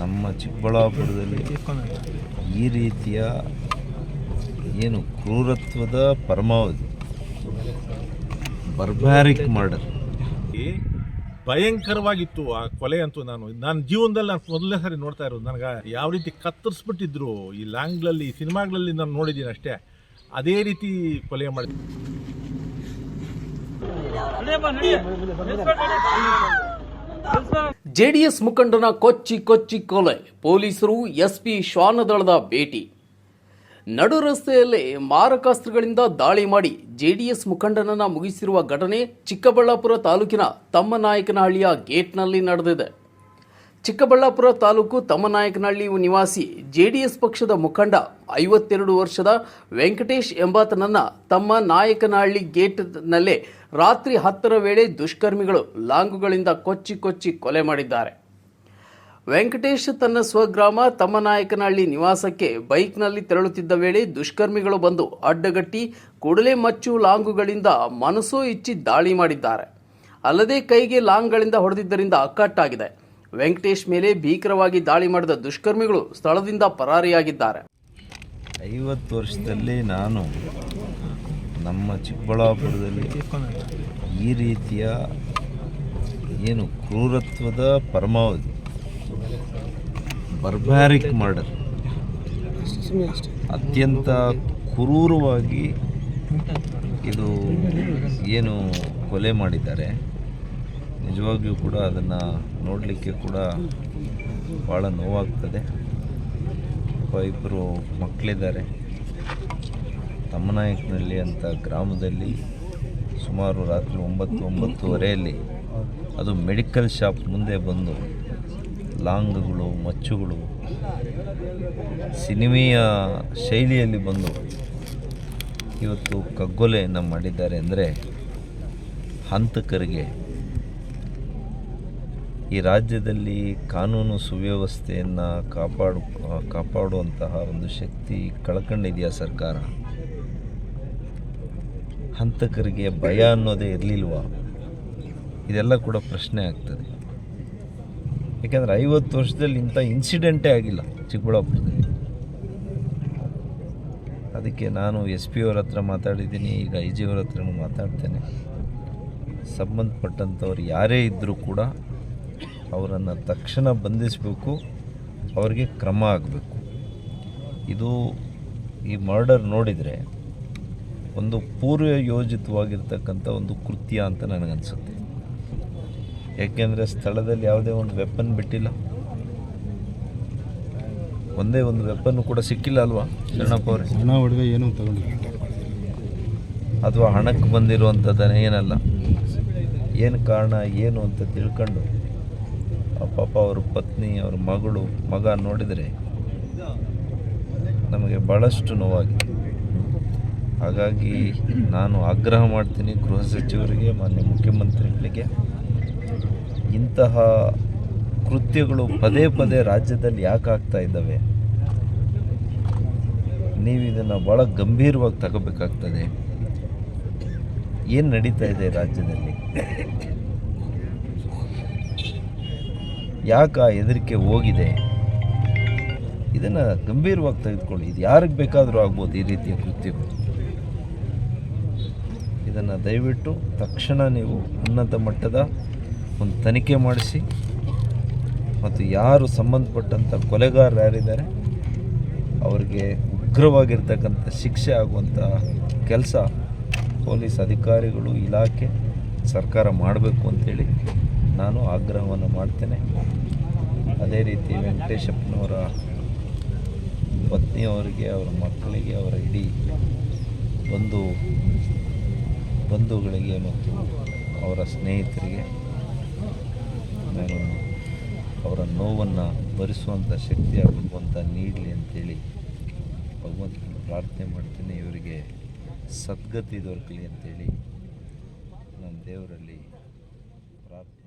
ನಮ್ಮ ಚಿಕ್ಕಬಳ್ಳಾಪುರದಲ್ಲಿ ಈ ರೀತಿಯ ಏನು ಕ್ರೂರತ್ವದ ಪರಮಾವಧಿ ಬರ್ಬ್ಯಾರಿಕ್ ಮರ್ಡರ್ ಈ ಭಯಂಕರವಾಗಿತ್ತು ಆ ಕೊಲೆ ಅಂತೂ ನಾನು ನನ್ನ ಜೀವನದಲ್ಲಿ ನಾನು ಮೊದಲನೇ ಸಾರಿ ನೋಡ್ತಾ ಇರೋದು. ನನಗೆ ಯಾವ ರೀತಿ ಕತ್ತರಿಸ್ಬಿಟ್ಟಿದ್ರು ಈ ಲ್ಯಾಂಗ್ಲಲ್ಲಿ ಸಿನಿಮಾಗಳಲ್ಲಿ ನಾನು ನೋಡಿದ್ದೀನಿ ಅಷ್ಟೇ. ಅದೇ ರೀತಿ ಕೊಲೆ ಮಾಡಿ ಜೆಡಿಎಸ್ ಮುಖಂಡನ ಕೊಚ್ಚಿ ಕೊಚ್ಚಿ ಕೊಲೆ. ಪೊಲೀಸರು ಎಸ್ಪಿ ಶ್ವಾನದಳದ ಭೇಟಿ. ನಡು ರಸ್ತೆಯಲ್ಲೇ ಮಾರಕಾಸ್ತ್ರಗಳಿಂದ ದಾಳಿ ಮಾಡಿ ಜೆಡಿಎಸ್ ಮುಖಂಡನನ್ನ ಮುಗಿಸಿರುವ ಘಟನೆ ಚಿಕ್ಕಬಳ್ಳಾಪುರ ತಾಲೂಕಿನ ತಮ್ಮನಾಯಕನಹಳ್ಳಿಯ ಗೇಟ್ನಲ್ಲಿ ನಡೆದಿದೆ. ಚಿಕ್ಕಬಳ್ಳಾಪುರ ತಾಲೂಕು ತಮ್ಮನಾಯಕನಹಳ್ಳಿ ನಿವಾಸಿ ಜೆಡಿಎಸ್ ಪಕ್ಷದ ಮುಖಂಡ ಐವತ್ತೆರಡು ವರ್ಷದ ವೆಂಕಟೇಶ್ ಎಂಬಾತನನ್ನ ತಮ್ಮ ನಾಯಕನಹಳ್ಳಿ ಗೇಟ್ನಲ್ಲೇ ರಾತ್ರಿ ಹತ್ತರ ವೇಳೆ ದುಷ್ಕರ್ಮಿಗಳು ಲಾಂಗುಗಳಿಂದ ಕೊಚ್ಚಿ ಕೊಚ್ಚಿ ಕೊಲೆ ಮಾಡಿದ್ದಾರೆ. ವೆಂಕಟೇಶ್ ತನ್ನ ಸ್ವಗ್ರಾಮ ತಮ್ಮನಾಯಕನಹಳ್ಳಿ ನಿವಾಸಕ್ಕೆ ಬೈಕ್ನಲ್ಲಿ ತೆರಳುತ್ತಿದ್ದ ವೇಳೆ ದುಷ್ಕರ್ಮಿಗಳು ಬಂದು ಅಡ್ಡಗಟ್ಟಿ ಕೂಡಲೇ ಮಚ್ಚು ಲಾಂಗುಗಳಿಂದ ಮನಸೋ ಇಚ್ಚಿ ದಾಳಿ ಮಾಡಿದ್ದಾರೆ. ಅಲ್ಲದೆ ಕೈಗೆ ಲಾಂಗ್ಗಳಿಂದ ಹೊಡೆದಿದ್ದರಿಂದ ಅಕ್ಕಟ್ಟಾಗಿದೆ ವೆಂಕಟೇಶ್ ಮೇಲೆ ಭೀಕರವಾಗಿ ದಾಳಿ ಮಾಡಿದ ದುಷ್ಕರ್ಮಿಗಳು ಸ್ಥಳದಿಂದ ಪರಾರಿಯಾಗಿದ್ದಾರೆ. ಐವತ್ತು ವರ್ಷದಲ್ಲಿ ನಾನು ನಮ್ಮ ಚಿಕ್ಕಬಳ್ಳಾಪುರದಲ್ಲಿ ಈ ರೀತಿಯ ಏನು ಕ್ರೂರತ್ವದ ಪರಮಾವಧಿ ಬರ್ಬ್ಯಾರಿಕ್ ಮರ್ಡರ್ ಅತ್ಯಂತ ಕ್ರೂರವಾಗಿ ಇದು ಏನು ಕೊಲೆ ಮಾಡಿದ್ದಾರೆ. ನಿಜವಾಗಿಯೂ ಕೂಡ ಅದನ್ನು ನೋಡಲಿಕ್ಕೆ ಕೂಡ ಭಾಳ ನೋವಾಗ್ತದೆ. ಇಬ್ಬರು ಮಕ್ಕಳಿದ್ದಾರೆ ತಮ್ಮನಾಯಕನಹಳ್ಳಿ ಅಂತ ಗ್ರಾಮದಲ್ಲಿ ಸುಮಾರು ರಾತ್ರಿ ಒಂಬತ್ತು, ಒಂಬತ್ತುವರೆಯಲ್ಲಿ ಅದು ಮೆಡಿಕಲ್ ಶಾಪ್ ಮುಂದೆ ಬಂದು ಲಾಂಗ್ಗಳು, ಮಚ್ಚುಗಳು, ಸಿನಿಮೆಯ ಶೈಲಿಯಲ್ಲಿ ಬಂದು ಇವತ್ತು ಕಗ್ಗೊಲೆಯನ್ನು ಮಾಡಿದ್ದಾರೆ. ಅಂದರೆ ಹಂತಕರಿಗೆ ಈ ರಾಜ್ಯದಲ್ಲಿ ಕಾನೂನು ಸುವ್ಯವಸ್ಥೆಯನ್ನು ಕಾಪಾಡು, ಕಾಪಾಡುವಂತಹ ಒಂದು ಶಕ್ತಿ ಕಳ್ಕೊಂಡಿದೆಯಾ ಸರ್ಕಾರ? ಹಂತಕರಿಗೆ ಭಯ ಅನ್ನೋದೇ ಇರಲಿಲ್ವಾ? ಇದೆಲ್ಲ ಕೂಡ ಪ್ರಶ್ನೆ ಆಗ್ತದೆ. ಯಾಕೆಂದರೆ ಐವತ್ತು ವರ್ಷದಲ್ಲಿ ಇಂಥ ಇನ್ಸಿಡೆಂಟೇ ಆಗಿಲ್ಲ ಚಿಕ್ಕಬಳ್ಳಾಪುರದಲ್ಲಿ. ಅದಕ್ಕೆ ನಾನು ಎಸ್ ಪಿ ಅವ್ರ ಹತ್ರ ಮಾತಾಡಿದ್ದೀನಿ, ಈಗ ಐ ಜಿ ಅವ್ರ ಹತ್ರನೂ ಮಾತಾಡ್ತೇನೆ. ಸಂಬಂಧಪಟ್ಟಂಥವ್ರು ಯಾರೇ ಇದ್ದರೂ ಕೂಡ ಅವರನ್ನು ತಕ್ಷಣ ಬಂಧಿಸಬೇಕು ಅವರಿಗೆ ಕ್ರಮ ಆಗಬೇಕು. ಇದು ಈ ಮರ್ಡರ್ ನೋಡಿದರೆ ಒಂದು ಪೂರ್ವ ಯೋಜಿತವಾಗಿರ್ತಕ್ಕಂಥ ಒಂದು ಕೃತ್ಯ ಅಂತ ನನಗನ್ಸುತ್ತೆ. ಯಾಕೆಂದರೆ ಸ್ಥಳದಲ್ಲಿ ಯಾವುದೇ ಒಂದು ವೆಪನ್ ಬಿಟ್ಟಿಲ್ಲ. ಒಂದೇ ಒಂದು ವೆಪನ್ ಕೂಡ ಸಿಕ್ಕಿಲ್ಲ ಅಲ್ವಾ ಶರಣಪ್ಪ ಅವರೇ? ಏನು ಅಥವಾ ಹಣಕ್ಕೆ ಬಂದಿರುವಂಥದ್ದನ್ನು ಏನಲ್ಲ. ಏನು ಕಾರಣ ಏನು ಅಂತ ತಿಳ್ಕೊಂಡು ಪಾಪ ಅವ್ರ ಪತ್ನಿ, ಅವ್ರ ಮಗಳು, ಮಗ ನೋಡಿದರೆ ನಮಗೆ ಭಾಳಷ್ಟು ನೋವಾಗಿದೆ ಹಾಗಾಗಿ ನಾನು ಆಗ್ರಹ ಮಾಡ್ತೀನಿ ಗೃಹ ಸಚಿವರಿಗೆ, ಮಾನ್ಯ ಮುಖ್ಯಮಂತ್ರಿಗಳಿಗೆ. ಇಂತಹ ಕೃತ್ಯಗಳು ಪದೇ ಪದೇ ರಾಜ್ಯದಲ್ಲಿ ಯಾಕೆ ಆಗ್ತಾ ಇದ್ದಾವೆ? ನೀವು ಇದನ್ನು ಭಾಳ ಗಂಭೀರವಾಗಿ ತಗೋಬೇಕಾಗ್ತದೆ. ಏನು ನಡೀತಾ ಇದೆ ರಾಜ್ಯದಲ್ಲಿ? ಯಾಕೆ ಆ ಹೆದರಿಕೆ ಹೋಗಿದೆ? ಇದನ್ನು ಗಂಭೀರವಾಗಿ ತೆಗೆದುಕೊಳ್ಳಿ. ಇದು ಯಾರಿಗೆ ಬೇಕಾದರೂ ಆಗ್ಬೋದು ಈ ರೀತಿಯ ಕೃತ್ಯಗಳು ಇದನ್ನು ದಯವಿಟ್ಟು ತಕ್ಷಣ ನೀವು ಉನ್ನತ ಮಟ್ಟದ ಒಂದು ತನಿಖೆ ಮಾಡಿಸಿ, ಮತ್ತು ಯಾರು ಸಂಬಂಧಪಟ್ಟಂಥ ಕೊಲೆಗಾರರು ಯಾರಿದ್ದಾರೆ, ಅವರಿಗೆ ಉಗ್ರವಾಗಿರ್ತಕ್ಕಂಥ ಶಿಕ್ಷೆ ಆಗುವಂಥ ಕೆಲಸ ಪೊಲೀಸ್ ಅಧಿಕಾರಿಗಳು, ಇಲಾಖೆ, ಸರ್ಕಾರ ಮಾಡಬೇಕು ಅಂತೇಳಿ ನಾನು ಆಗ್ರಹವನ್ನು ಮಾಡ್ತೇನೆ ಅದೇ ರೀತಿ ವೆಂಕಟೇಶಪ್ಪನವರ ಪತ್ನಿಯವರಿಗೆ ಅವರ ಮಕ್ಕಳಿಗೆ, ಅವರ ಇಡೀ ಬಂಧು, ಬಂಧುಗಳಿಗೆ ಮತ್ತು ಅವರ ಸ್ನೇಹಿತರಿಗೆ ನಾನು ಅವರ ನೋವನ್ನು ಭರಿಸುವಂಥ ಶಕ್ತಿ ಆಗುವಂಥ ನೀಡಲಿ ಅಂತೇಳಿ ಭಗವಂತನ ಪ್ರಾರ್ಥನೆ ಮಾಡ್ತೀನಿ ಇವರಿಗೆ ಸದ್ಗತಿ ದೊರಕಲಿ ಅಂತೇಳಿ ನಾನು ದೇವರಲ್ಲಿ ಪ್ರಾರ್ಥನೆ.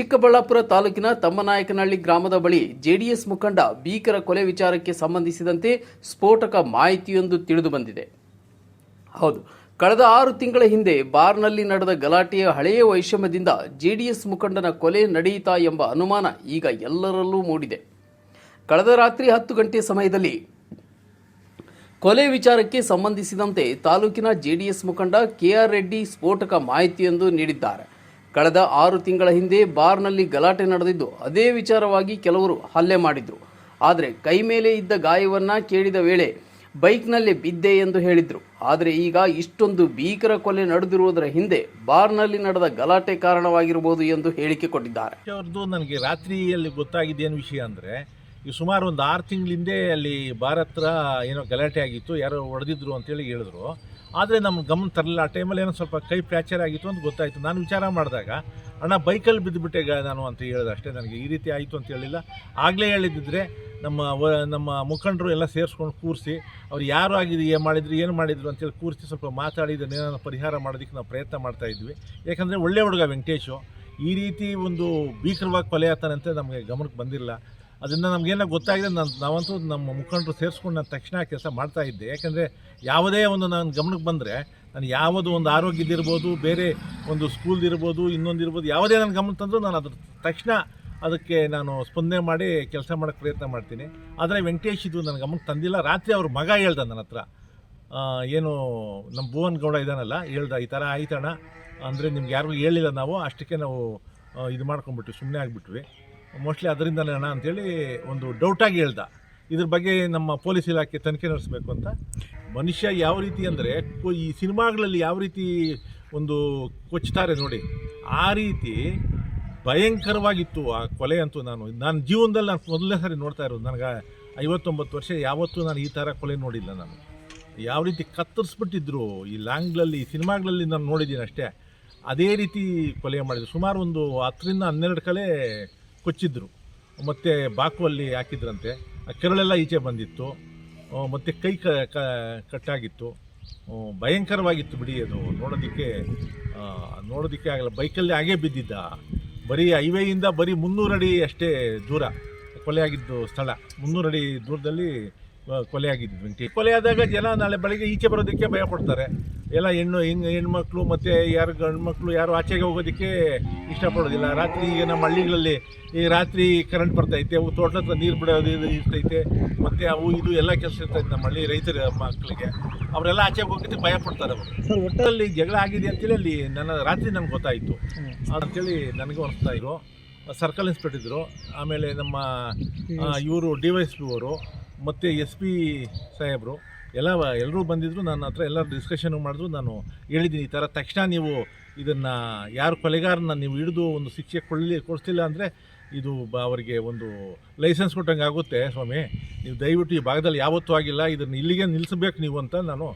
ಚಿಕ್ಕಬಳ್ಳಾಪುರ ತಾಲೂಕಿನ ತಮ್ಮನಾಯಕನಹಳ್ಳಿ ಗ್ರಾಮದ ಬಳಿ ಜೆಡಿಎಸ್ ಮುಖಂಡ ಭೀಕರ ಕೊಲೆ ವಿಚಾರಕ್ಕೆ ಸಂಬಂಧಿಸಿದಂತೆ ಸ್ಫೋಟಕ ಮಾಹಿತಿಯೊಂದು ತಿಳಿದು ಬಂದಿದೆ. ಹೌದು, ಕಳೆದ ಆರು ತಿಂಗಳ ಹಿಂದೆ ಬಾರ್ನಲ್ಲಿ ನಡೆದ ಗಲಾಟೆಯ ಹಳೆಯ ವೈಷಮ್ಯದಿಂದ ಜೆಡಿಎಸ್ ಮುಖಂಡನ ಕೊಲೆ ನಡೆಯಿತಾ ಎಂಬ ಅನುಮಾನ ಈಗ ಎಲ್ಲರಲ್ಲೂ ಮೂಡಿದೆ. ಕಳೆದ ರಾತ್ರಿ ಹತ್ತು ಗಂಟೆ ಸಮಯದಲ್ಲಿ ಕೊಲೆ ವಿಚಾರಕ್ಕೆ ಸಂಬಂಧಿಸಿದಂತೆ ತಾಲೂಕಿನ ಜೆಡಿಎಸ್ ಮುಖಂಡ ಕೆಆರ್ ರೆಡ್ಡಿ ಸ್ಫೋಟಕ ಮಾಹಿತಿಯೊಂದು ನೀಡಿದ್ದಾರೆ. ಕಳೆದ ಆರು ತಿಂಗಳ ಹಿಂದೆ ಬಾರ್ನಲ್ಲಿ ಗಲಾಟೆ ನಡೆದಿದ್ದು, ಅದೇ ವಿಚಾರವಾಗಿ ಕೆಲವರು ಹಲ್ಲೆ ಮಾಡಿದ್ರು. ಆದರೆ ಕೈ ಮೇಲೆ ಇದ್ದ ಗಾಯವನ್ನ ಕೇಳಿದ ವೇಳೆ ಬೈಕ್ನಲ್ಲಿ ಬಿದ್ದೆ ಎಂದು ಹೇಳಿದರು. ಆದರೆ ಈಗ ಇಷ್ಟೊಂದು ಭೀಕರ ಕೊಲೆ ನಡೆದಿರುವುದರ ಹಿಂದೆ ಬಾರ್ನಲ್ಲಿ ನಡೆದ ಗಲಾಟೆ ಕಾರಣವಾಗಿರಬಹುದು ಎಂದು ಹೇಳಿಕೆ ಕೊಟ್ಟಿದ್ದಾರೆ. ಅವ್ರದ್ದು ನನಗೆ ರಾತ್ರಿಯಲ್ಲಿ ಗೊತ್ತಾಗಿದ್ದೇನು ವಿಷಯ ಅಂದರೆ, ಈ ಸುಮಾರು ಒಂದು ಆರು ತಿಂಗಳ ಹಿಂದೆ ಅಲ್ಲಿ ಭಾರತ್ರ ಏನೋ ಗಲಾಟೆ ಆಗಿತ್ತು, ಯಾರೋ ಹೊಡೆದಿದ್ರು ಅಂತೇಳಿ ಹೇಳಿದ್ರು. ಆದರೆ ನಮ್ಮ ಗಮನ ತರಲಿಲ್ಲ. ಆ ಟೈಮಲ್ಲಿ ಏನೋ ಸ್ವಲ್ಪ ಕೈ ಫ್ರ್ಯಾಕ್ಚರ್ ಆಗಿತ್ತು ಅಂತ ಗೊತ್ತಾಯಿತು. ನಾನು ವಿಚಾರ ಮಾಡಿದಾಗ, ಅಣ್ಣ ಬೈಕಲ್ಲಿ ಬಿದ್ದುಬಿಟ್ಟೆ ನಾನು ಅಂತ ಹೇಳಿದೆ ಅಷ್ಟೇ ನನಗೆ. ಈ ರೀತಿ ಆಯಿತು ಅಂತ ಹೇಳಿಲ್ಲ. ಆಗಲೇ ಹೇಳಿದ್ದಿದ್ರೆ ನಮ್ಮ ನಮ್ಮ ಮುಖಂಡರು ಎಲ್ಲ ಸೇರಿಸ್ಕೊಂಡು ಕೂರಿಸಿ, ಅವ್ರು ಯಾರು ಆಗಿದ್ರು? ಏನು ಮಾಡಿದ್ರು? ಏನು ಮಾಡಿದ್ರು? ಅಂತೇಳಿ ಕೂರಿಸಿ ಸ್ವಲ್ಪ ಮಾತಾಡಿ ಇದನ್ನೇನೋ ಪರಿಹಾರ ಮಾಡೋದಕ್ಕೆ ನಾವು ಪ್ರಯತ್ನ ಮಾಡ್ತಾ ಇದ್ವಿ. ಯಾಕಂದರೆ ಒಳ್ಳೆ ಹುಡುಗ ವೆಂಕಟೇಶು. ಈ ರೀತಿ ಒಂದು ಭೀಕರವಾಗಿ ಕೊಲೆ ಆಗ್ತಾನಂತೆ ನಮಗೆ ಗಮನಕ್ಕೆ ಬಂದಿಲ್ಲ. ಅದನ್ನು ನಮಗೇನೋ ಗೊತ್ತಾಗಿದೆ ನಾನು ನಾವಂತೂ ನಮ್ಮ ಮುಖಂಡರು ಸೇರಿಸ್ಕೊಂಡು ನಾನು ತಕ್ಷಣ ಕೆಲಸ ಮಾಡ್ತಾ ಇದ್ದೆ. ಯಾಕಂದರೆ ಯಾವುದೇ ಒಂದು ನನ್ನ ಗಮನಕ್ಕೆ ಬಂದರೆ ನಾನು ಯಾವುದು ಒಂದು ಆರೋಗ್ಯದಿರ್ಬೋದು ಬೇರೆ ಒಂದು ಸ್ಕೂಲ್ದಿರ್ಬೋದು ಇನ್ನೊಂದು ಇರ್ಬೋದು ಯಾವುದೇ ನನ್ನ ಗಮನ ತಂದರೂ ನಾನು ಅದ್ರ ತಕ್ಷಣ ಅದಕ್ಕೆ ನಾನು ಸ್ಪಂದನೆ ಮಾಡಿ ಕೆಲಸ ಮಾಡೋಕ್ಕೆ ಪ್ರಯತ್ನ ಮಾಡ್ತೀನಿ. ಆದರೆ ವೆಂಕಟೇಶ್ ಇದು ನನ್ನ ಗಮನಕ್ಕೆ ತಂದಿಲ್ಲ. ರಾತ್ರಿ ಅವ್ರ ಮಗ ಹೇಳ್ದ ನನ್ನ ಹತ್ರ ಏನು ನಮ್ಮ ಭುವನ್ ಗೌಡ ಇದ್ದಾನಲ್ಲ? ಹೇಳ್ದ, ಈ ಥರ ಆಯ್ತಣ್ಣ, ಅಂದರೆ ನಿಮ್ಗೆ ಯಾರಿಗೂ ಹೇಳಿಲ್ಲ ನಾವು, ಅಷ್ಟಕ್ಕೆ ನಾವು ಇದು ಮಾಡ್ಕೊಂಬಿಟ್ವಿ ಸುಮ್ಮನೆ ಆಗಿಬಿಟ್ವಿ. ಮೋಸ್ಟ್ಲಿ ಅದರಿಂದಲೇ ಅಣ್ಣ ಅಂತೇಳಿ ಒಂದು ಡೌಟಾಗಿ ಹೇಳ್ದ. ಇದ್ರ ಬಗ್ಗೆ ನಮ್ಮ ಪೊಲೀಸ್ ಇಲಾಖೆ ತನಿಖೆ ನಡೆಸಬೇಕು ಅಂತ. ಮನುಷ್ಯ ಯಾವ ರೀತಿ ಅಂದರೆ ಈ ಸಿನಿಮಾಗಳಲ್ಲಿ ಯಾವ ರೀತಿ ಒಂದು ಕೊಚ್ತಾರೆ ನೋಡಿ. ಆ ರೀತಿ ಭಯಂಕರವಾಗಿತ್ತು ಆ ಕೊಲೆ ಅಂತೂ ನಾನು. ನನ್ನ ಜೀವನದಲ್ಲಿ ನಾನು ಮೊದಲನೇ ಸಾರಿ ನೋಡ್ತಾ ಇರೋದು. ನನಗೆ ಐವತ್ತೊಂಬತ್ತು ವರ್ಷ ಯಾವತ್ತೂ ನಾನು ಈ ಥರ ಕೊಲೆ ನೋಡಿಲ್ಲ ನಾನು. ಯಾವ ರೀತಿ ಕತ್ತರಿಸ್ಬಿಟ್ಟಿದ್ರು ಈ ಲ್ಯಾಂಗ್ಲಲ್ಲಿ ಸಿನಿಮಾಗಳಲ್ಲಿ ನಾನು ನೋಡಿದ್ದೀನಿ ಅಷ್ಟೇ. ಅದೇ ರೀತಿ ಕೊಲೆ ಮಾಡಿದ್ರು. ಸುಮಾರು ಒಂದು ಹತ್ತರಿಂದ ಹನ್ನೆರಡು ಕಲೆ ಕೊಚ್ಚಿದ್ರು. ಮತ್ತು ಬಾಕುವಲ್ಲಿ ಹಾಕಿದ್ರಂತೆ. ಆ ಕೆರಳೆಲ್ಲ ಈಚೆ ಬಂದಿತ್ತು. ಮತ್ತು ಕೈ ಕ ಕಟ್ಟಾಗಿತ್ತು. ಭಯಂಕರವಾಗಿತ್ತು ಬಿಡಿ ಅದು. ನೋಡೋದಕ್ಕೆ ನೋಡೋದಿಕ್ಕೆ ಆಗಲ್ಲ. ಬೈಕಲ್ಲಿ ಹಾಗೇ ಬಿದ್ದಿದ್ದ. ಬರೀ ಹೈವೇಯಿಂದ ಬರೀ ಮುನ್ನೂರು ಅಡಿ ಅಷ್ಟೇ ದೂರ ಕೊಲೆಯಾಗಿದ್ದು ಸ್ಥಳ. ಮುನ್ನೂರು ಅಡಿ ದೂರದಲ್ಲಿ ಕೊಲೆಯಾಗಿದ್ದು ವೆಂಕಟೇಶ್. ಕೊಲೆಯಾದಾಗ ಜನ ನಾಳೆ ಬೆಳಗ್ಗೆ ಈಚೆ ಬರೋದಕ್ಕೆ ಭಯ ಪಡ್ತಾರೆ. ಎಲ್ಲ ಹೆಣ್ಣು ಹೆಣ್ಣು ಹೆಣ್ಮಕ್ಳು ಮತ್ತು ಯಾರು ಗಂಡು ಮಕ್ಕಳು ಯಾರು ಆಚೆಗೆ ಹೋಗೋದಕ್ಕೆ ಇಷ್ಟಪಡೋದಿಲ್ಲ. ರಾತ್ರಿ ಈಗ ನಮ್ಮ ಹಳ್ಳಿಗಳಲ್ಲಿ ಈ ರಾತ್ರಿ ಕರೆಂಟ್ ಬರ್ತೈತೆ ಅವು ತೋಟದ ಹತ್ರ ನೀರು ಬಿಡೋದು ಇದು ಇರ್ತೈತೆ ಮತ್ತು ಅವು ಇದು ಎಲ್ಲ ಕೆಲಸ ಇರ್ತೈತೆ ನಮ್ಮ ಹಳ್ಳಿ ರೈತರ ಮಕ್ಕಳಿಗೆ. ಅವರೆಲ್ಲ ಆಚೆಗೆ ಹೋಗೋದಕ್ಕೆ ಭಯ ಪಡ್ತಾರೆ ಅವರು. ಸರ್ ಒಟ್ಟಲ್ಲಿ ಜಗಳ ಆಗಿದೆ ಅಂತೇಳಿ ಅಲ್ಲಿ ನನ್ನ ರಾತ್ರಿ ನನಗೆ ಗೊತ್ತಾಯಿತು. ಅಂತೇಳಿ ನನಗೂ ಅನಿಸ್ತಾ ಇದ್ರು. ಸರ್ಕಲ್ ಇನ್ಸ್ಪೆಕ್ಟರ್ ಇದ್ದರು ಆಮೇಲೆ ನಮ್ಮ ಇವರು ಡಿ ವೈ ಎಸ್ ಪಿ ಅವರು ಮತ್ತು ಎಸ್ ಪಿ ಸಾಹೇಬರು. ಎಲ್ಲ ಎಲ್ಲರೂ ಬಂದಿದ್ದರು ನನ್ನ ಹತ್ರ ಎಲ್ಲ ಡಿಸ್ಕಷನ್ ಮಾಡಿದ್ರು. ನಾನು ಹೇಳಿದ್ದೀನಿ ಈ ಥರ ತಕ್ಷಣ ನೀವು ಇದನ್ನು ಯಾರು ಕೊಲೆಗಾರನ ನೀವು ಹಿಡಿದು ಒಂದು ಶಿಕ್ಷೆ ಕೊಳ್ಳಿ ಕೊಡಿಸ್ತಿಲ್ಲ ಅಂದರೆ ಇದು ಬ ಅವರಿಗೆ ಒಂದು ಲೈಸೆನ್ಸ್ ಕೊಟ್ಟಂಗೆ ಆಗುತ್ತೆ ಸ್ವಾಮಿ. ನೀವು ದಯವಿಟ್ಟು ಈ ಭಾಗದಲ್ಲಿ ಯಾವತ್ತೂ ಆಗಿಲ್ಲ ಇದನ್ನು ಇಲ್ಲಿಗೆ ನಿಲ್ಲಿಸಬೇಕು ನೀವು ಅಂತ ನಾನು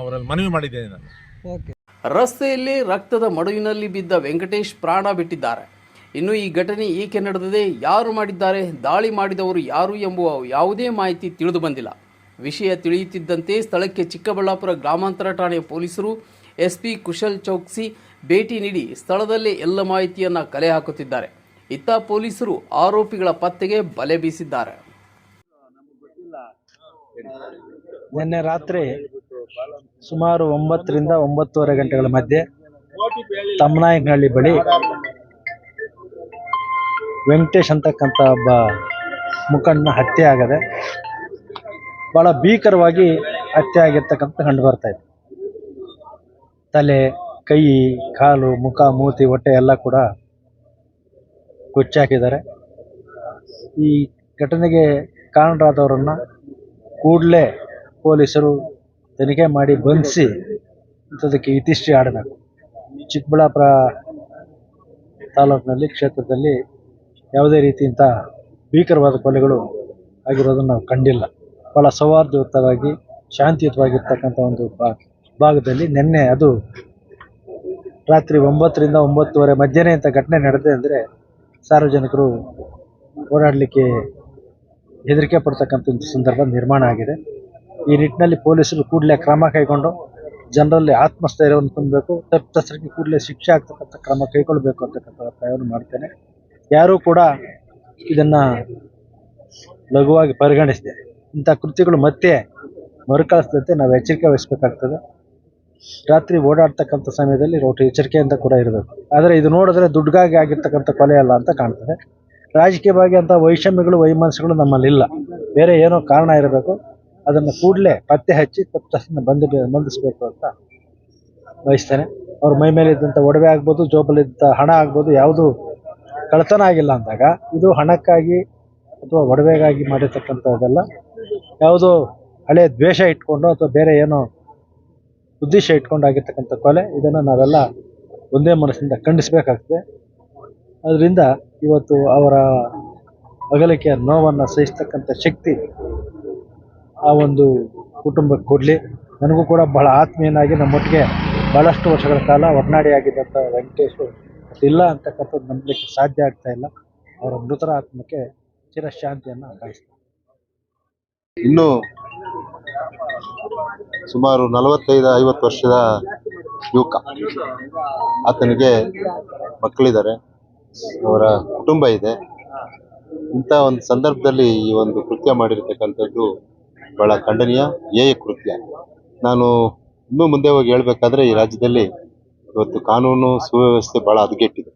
ಅವರಲ್ಲಿ ಮನವಿ ಮಾಡಿದ್ದೇನೆ ನಾನು. ಓಕೆ. ರಸ್ತೆಯಲ್ಲಿ ರಕ್ತದ ಮಡುವಿನಲ್ಲಿ ಬಿದ್ದ ವೆಂಕಟೇಶ್ ಪ್ರಾಣ ಬಿಟ್ಟಿದ್ದಾರೆ. ಇನ್ನು ಈ ಘಟನೆ ಏಕೆ ನಡೆದಿದೆ ಯಾರು ಮಾಡಿದ್ದಾರೆ ದಾಳಿ ಮಾಡಿದವರು ಯಾರು ಎಂಬುವ ಯಾವುದೇ ಮಾಹಿತಿ ತಿಳಿದು ಬಂದಿಲ್ಲ. ವಿಷಯ ತಿಳಿಯುತ್ತಿದ್ದಂತೆ ಸ್ಥಳಕ್ಕೆ ಚಿಕ್ಕಬಳ್ಳಾಪುರ ಗ್ರಾಮಾಂತರ ಠಾಣೆಯ ಪೊಲೀಸರು, ಎಸ್ಪಿ ಕುಶಲ್ ಚೌಕ್ಸಿ ಭೇಟಿ ನೀಡಿ ಸ್ಥಳದಲ್ಲೇ ಎಲ್ಲ ಮಾಹಿತಿಯನ್ನು ಕಲೆ ಹಾಕುತ್ತಿದ್ದಾರೆ. ಇತ್ತ ಪೊಲೀಸರು ಆರೋಪಿಗಳ ಪತ್ತೆಗೆ ಬಲೆ ಬೀಸಿದ್ದಾರೆ. ನಿನ್ನೆ ರಾತ್ರಿ ಸುಮಾರು ಒಂಬತ್ತರಿಂದ ಒಂಬತ್ತುವರೆ ಗಂಟೆಗಳ ಮಧ್ಯೆ ತಮ್ಮನಾಯಕನಹಳ್ಳಿ ಬಳಿ ವೆಂಕಟೇಶ್ ಅಂತಕ್ಕಂಥ ಒಬ್ಬ ಮುಖಂಡನ ಹತ್ಯೆ ಆಗದೆ ಭಾಳ ಭೀಕರವಾಗಿ ಹತ್ಯೆ ಆಗಿರ್ತಕ್ಕಂಥ ಕಂಡು ಬರ್ತಾ ಇದೆ ತಲೆ, ಕೈ, ಕಾಲು, ಮುಖ, ಮೂತಿ, ಹೊಟ್ಟೆ ಎಲ್ಲ ಕೂಡ ಕೊಚ್ಚಾಕಿದ್ದಾರೆ. ಈ ಘಟನೆಗೆ ಕಾರಣರಾದವರನ್ನು ಕೂಡಲೇ ಪೊಲೀಸರು ತನಿಖೆ ಮಾಡಿ ಬಂಧಿಸಿ ಇಂಥದಕ್ಕೆ ಇತಿಷ್ಟಿ ಆಡಬೇಕು. ಚಿಕ್ಕಬಳ್ಳಾಪುರ ತಾಲೂಕಿನಲ್ಲಿ, ಕ್ಷೇತ್ರದಲ್ಲಿ ಯಾವುದೇ ರೀತಿಯಂಥ ಭೀಕರವಾದ ಕೊಲೆಗಳು ಆಗಿರೋದನ್ನು ನಾವು ಕಂಡಿಲ್ಲ. ಭಾಳ ಸೌಹಾರ್ದಯುತವಾಗಿ, ಶಾಂತಿಯುತವಾಗಿರ್ತಕ್ಕಂಥ ಒಂದು ಭಾಗದಲ್ಲಿ ನಿನ್ನೆ ಅದು ರಾತ್ರಿ ಒಂಬತ್ತರಿಂದ ಒಂಬತ್ತುವರೆ ಮಧ್ಯಾಹ್ನ ಇಂಥ ಘಟನೆ ನಡೆದಿದೆ ಅಂದರೆ ಸಾರ್ವಜನಿಕರು ಓಡಾಡಲಿಕ್ಕೆ ಹೆದರಿಕೆ ಪಡ್ತಕ್ಕಂಥ ಒಂದು ಸಂದರ್ಭ ನಿರ್ಮಾಣ ಆಗಿದೆ. ಈ ನಿಟ್ಟಿನಲ್ಲಿ ಪೊಲೀಸರು ಕೂಡಲೇ ಕ್ರಮ ಕೈಗೊಂಡು ಜನರಲ್ಲಿ ಆತ್ಮಸ್ಥೈರ್ಯವನ್ನು ತುಂಬಬೇಕು, ತಪ್ಪಿತಸ್ಥರಿಗೆ ಕೂಡಲೇ ಶಿಕ್ಷೆ ಆಗ್ತಕ್ಕಂಥ ಕ್ರಮ ಕೈಗೊಳ್ಳಬೇಕು ಅಂತಕ್ಕಂಥ ಒತ್ತಾಯವನ್ನು ಮಾಡ್ತೇನೆ. ಯಾರೂ ಕೂಡ ಇದನ್ನು ಲಘುವಾಗಿ ಪರಿಗಣಿಸಿದೆ ಇಂಥ ಕೃತ್ಯಗಳು ಮತ್ತೆ ಮರುಕಳಿಸದಂತೆ ನಾವು ಎಚ್ಚರಿಕೆ ವಹಿಸಬೇಕಾಗ್ತದೆ. ರಾತ್ರಿ ಓಡಾಡ್ತಕ್ಕಂಥ ಸಮಯದಲ್ಲಿ ಒಟ್ಟು ಎಚ್ಚರಿಕೆಯಿಂದ ಕೂಡ ಇರಬೇಕು. ಆದರೆ ಇದು ನೋಡಿದ್ರೆ ದುಡ್ಡಿಗಾಗಿ ಆಗಿರ್ತಕ್ಕಂಥ ಕೊಲೆ ಅಲ್ಲ ಅಂತ ಕಾಣ್ತದೆ. ರಾಜಕೀಯವಾಗಿ ಅಂತ ವೈಷಮ್ಯಗಳು, ವೈಮನಸ್ಸುಗಳು ನಮ್ಮಲ್ಲಿಲ್ಲ. ಬೇರೆ ಏನೋ ಕಾರಣ ಇರಬೇಕು. ಅದನ್ನು ಕೂಡಲೇ ಪತ್ತೆ ಹಚ್ಚಿ ತಪ್ಪಿತಸ್ಥನ ಬಂದು ಬಂಧಿಸಬೇಕು ಅಂತ ಬಯಸ್ತೇನೆ. ಅವ್ರ ಮೈ ಮೇಲೆ ಇದ್ದಂಥ ಒಡವೆ ಆಗ್ಬೋದು ಜೋಬಲ್ಲಿದ್ದ ಹಣ ಆಗ್ಬೋದು, ಯಾವುದು ಕಳ್ತನ ಆಗಿಲ್ಲ ಅಂದಾಗ ಇದು ಹಣಕ್ಕಾಗಿ ಅಥವಾ ಒಡವೆಗಾಗಿ ಮಾಡಿರ್ತಕ್ಕಂಥದ್ದೆಲ್ಲ. ಯಾವುದೋ ಹಳೆ ದ್ವೇಷ ಇಟ್ಕೊಂಡು ಅಥವಾ ಬೇರೆ ಏನೋ ಉದ್ದೇಶ ಇಟ್ಕೊಂಡು ಆಗಿರ್ತಕ್ಕಂಥ ಕೊಲೆ, ಇದನ್ನು ನಾವೆಲ್ಲ ಒಂದೇ ಮನಸ್ಸಿಂದ ಖಂಡಿಸಬೇಕಾಗ್ತದೆ. ಅದರಿಂದ ಇವತ್ತು ಅವರ ಅಗಲಿಕೆಯ ನೋವನ್ನು ಸಹಿಸ್ತಕ್ಕಂಥ ಶಕ್ತಿ ಆ ಒಂದು ಕುಟುಂಬಕ್ಕೆ ಕೊಡಲಿ. ನನಗೂ ಕೂಡ ಬಹಳ ಆತ್ಮೀಯನಾಗಿ ನಮ್ಮೊಟ್ಟಿಗೆ ಭಾಳಷ್ಟು ವರ್ಷಗಳ ಕಾಲ ಒಡನಾಡಿಯಾಗಿದ್ದಂಥ ವೆಂಕಟೇಶ್ ಇಲ್ಲ ಅಂತಕ್ಕಂಥದ್ದು ನಂಬಲಿಕ್ಕೆ ಸಾಧ್ಯ ಆಗ್ತಾ ಇಲ್ಲ. ಅವರ ಮೃತರ ಆತ್ಮಕ್ಕೆ ಚಿರಶಾಂತಿಯನ್ನು ಬಯಸ್ತೀನಿ ಇನ್ನು ಸುಮಾರು ನಲವತ್ತೈದು, ಐವತ್ತು ವರ್ಷದ ಯುವಕ ಆತನಿಗೆ ಮಕ್ಕಳಿದ್ದಾರೆ. ಅವರ ಕುಟುಂಬ ಇದೆ. ಇಂಥ ಒಂದು ಸಂದರ್ಭದಲ್ಲಿ ಈ ಒಂದು ಕೃತ್ಯ ಮಾಡಿರ್ತಕ್ಕಂಥದ್ದು ಬಹಳ ಖಂಡನೀಯ, ಏಯ ಕೃತ್ಯ. ನಾನು ಇನ್ನೂ ಮುಂದೆ ಹೋಗಿ ಹೇಳ್ಬೇಕಾದ್ರೆ ಈ ರಾಜ್ಯದಲ್ಲಿ ಇವತ್ತು ಕಾನೂನು ಸುವ್ಯವಸ್ಥೆ ಬಹಳ ಹದಗೆಟ್ಟಿದೆ.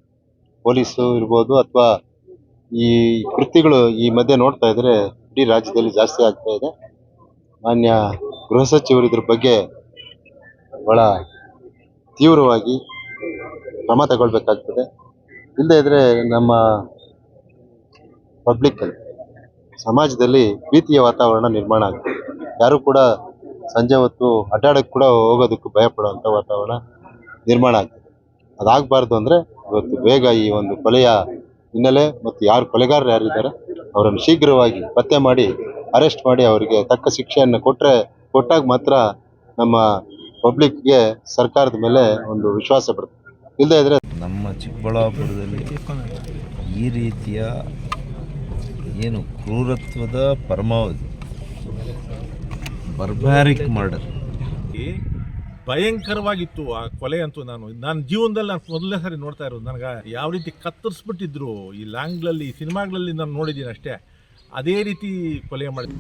ಪೊಲೀಸು ಇರ್ಬೋದು ಅಥವಾ ಈ ಕೃತಿಗಳು ಈ ಮಧ್ಯೆ ನೋಡ್ತಾ ಇದ್ರೆ ಇಡೀ ರಾಜ್ಯದಲ್ಲಿ ಜಾಸ್ತಿ ಆಗ್ತಾ ಇದೆ. ಮಾನ್ಯ ಗೃಹ ಸಚಿವರು ಇದ್ರ ಬಗ್ಗೆ ಬಹಳ ತೀವ್ರವಾಗಿ ಕ್ರಮ ತಗೊಳ್ಬೇಕಾಗ್ತದೆ. ಇಲ್ಲದೇ ಇದ್ರೆ ನಮ್ಮ ಪಬ್ಲಿಕ್ ಸಮಾಜದಲ್ಲಿ ಭೀತಿಯ ವಾತಾವರಣ ನಿರ್ಮಾಣ ಆಗ್ತದೆ. ಯಾರು ಕೂಡ ಸಂಜೆ ಹೊತ್ತು ಅಡ್ಡಾಡಕ್ಕೆ ಕೂಡ ಹೋಗೋದಕ್ಕೂ ಭಯ ಪಡುವಂಥ ವಾತಾವರಣ ನಿರ್ಮಾಣ ಆಗ್ತದೆ. ಅದಾಗಬಾರ್ದು ಅಂದರೆ ಇವತ್ತು ಬೇಗ ಈ ಒಂದು ಕೊಲೆಯ ಹಿನ್ನೆಲೆ ಮತ್ತು ಯಾರು ಕೊಲೆಗಾರರು ಯಾರಿದ್ದಾರೆ ಅವರನ್ನು ಶೀಘ್ರವಾಗಿ ಪತ್ತೆ ಮಾಡಿ, ಅರೆಸ್ಟ್ ಮಾಡಿ ಅವರಿಗೆ ತಕ್ಕ ಶಿಕ್ಷೆಯನ್ನು ಕೊಟ್ಟರೆ ಕೊಟ್ಟಾಗ ಮಾತ್ರ ನಮ್ಮ ಪಬ್ಲಿಕ್ಗೆ ಸರ್ಕಾರದ ಮೇಲೆ ಒಂದು ವಿಶ್ವಾಸ ಬರುತ್ತೆ. ಇಲ್ಲದೇ ಇದ್ರೆ ನಮ್ಮ ಚಿಕ್ಕಬಳ್ಳಾಪುರದಲ್ಲಿ ಈ ರೀತಿಯ ಏನು ಕ್ರೂರತ್ವದ ಪರಮಾವಧಿ ಬರ್ಬ್ಯಾರಿಕ್ ಮರ್ಡರ್ ಭಯಂಕರವಾಗಿತ್ತು ಆ ಕೊಲೆ ಅಂತೂ ನಾನು. ನನ್ನ ಜೀವನದಲ್ಲಿ ನಾನು ಮೊದಲನೇ ಸಾರಿ ನೋಡ್ತಾ ಇರೋದು. ನನಗೆ ಯಾವ ರೀತಿ ಕತ್ತರಿಸ್ಬಿಟ್ಟಿದ್ರು ಈ ಲ್ಯಾಂಗ್ಲಲ್ಲಿ ಸಿನಿಮಾಗಳಲ್ಲಿ ನಾನು ನೋಡಿದ್ದೀನಿ ಅಷ್ಟೇ. ಅದೇ ರೀತಿ ಕೊಲೆ ಮಾಡಿ.